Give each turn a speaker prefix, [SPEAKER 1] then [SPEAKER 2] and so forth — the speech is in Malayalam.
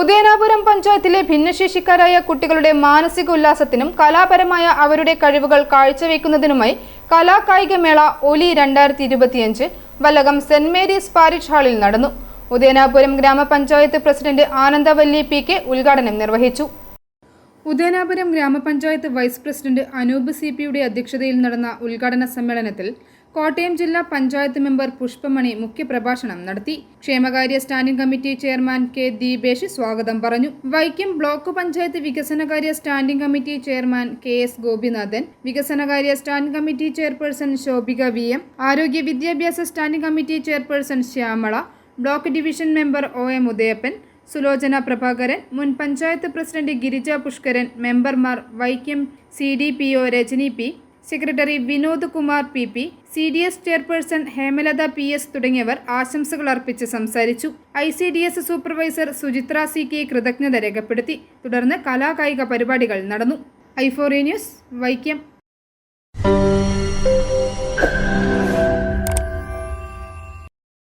[SPEAKER 1] ഉദയനാപുരം പഞ്ചായത്തിലെ ഭിന്നശേഷിക്കാരായ കുട്ടികളുടെ മാനസിക ഉല്ലാസത്തിനും കലാപരമായ അവരുടെ കഴിവുകൾ കാഴ്ചവെക്കുന്നതിനുമായി കലാകായിക മേള ഒലി രണ്ടായിരത്തി ഇരുപത്തിയഞ്ച് വല്ലകം സെന്റ് മേരീസ് പാരിഷ് ഹാളിൽ നടന്നു. ഉദയനാപുരം ഗ്രാമപഞ്ചായത്ത് പ്രസിഡന്റ് ആനന്ദവല്ലി പി കെ ഉദ്ഘാടനം നിർവഹിച്ചു. ഉദയനാപുരം ഗ്രാമപഞ്ചായത്ത് വൈസ് പ്രസിഡന്റ് അനൂപ് സി പിയുടെ അധ്യക്ഷതയിൽ നടന്ന ഉദ്ഘാടന സമ്മേളനത്തിൽ കോട്ടയം ജില്ലാ പഞ്ചായത്ത് മെമ്പർ പുഷ്പമണി മുഖ്യപ്രഭാഷണം നടത്തി. ക്ഷേമകാര്യ standing committee chairman K Deepesh സ്വാഗതം പറഞ്ഞു. വൈക്കം ബ്ലോക്ക് പഞ്ചായത്ത് വികസനകാര്യ standing committee chairman K S Gopinathan വികസനകാര്യ standing committee chairperson Shobhika V M ആരോഗ്യ വിദ്യാഭ്യാസ standing committee chairperson Shyamala block division member O M Udayappan Sulochana Prabhakaran മുൻ പഞ്ചായത്ത് പ്രസിഡന്റ് ഗിരിജ പുഷ്കരൻ മെമ്പർമാർ Vaikom C D P O Rajani P secretary Vinod Kumar P P C D S chairperson Hemalatha P S തുടങ്ങിയവർ ആശംസകൾ അർപ്പിച്ച് സംസാരിച്ചു. I C D S supervisor Suchitra C K കൃതജ്ഞത രേഖപ്പെടുത്തി. തുടർന്ന് കലാകായിക പരിപാടികൾ നടന്നു. ഐഫോറി ന്യൂസ് വൈക്കം.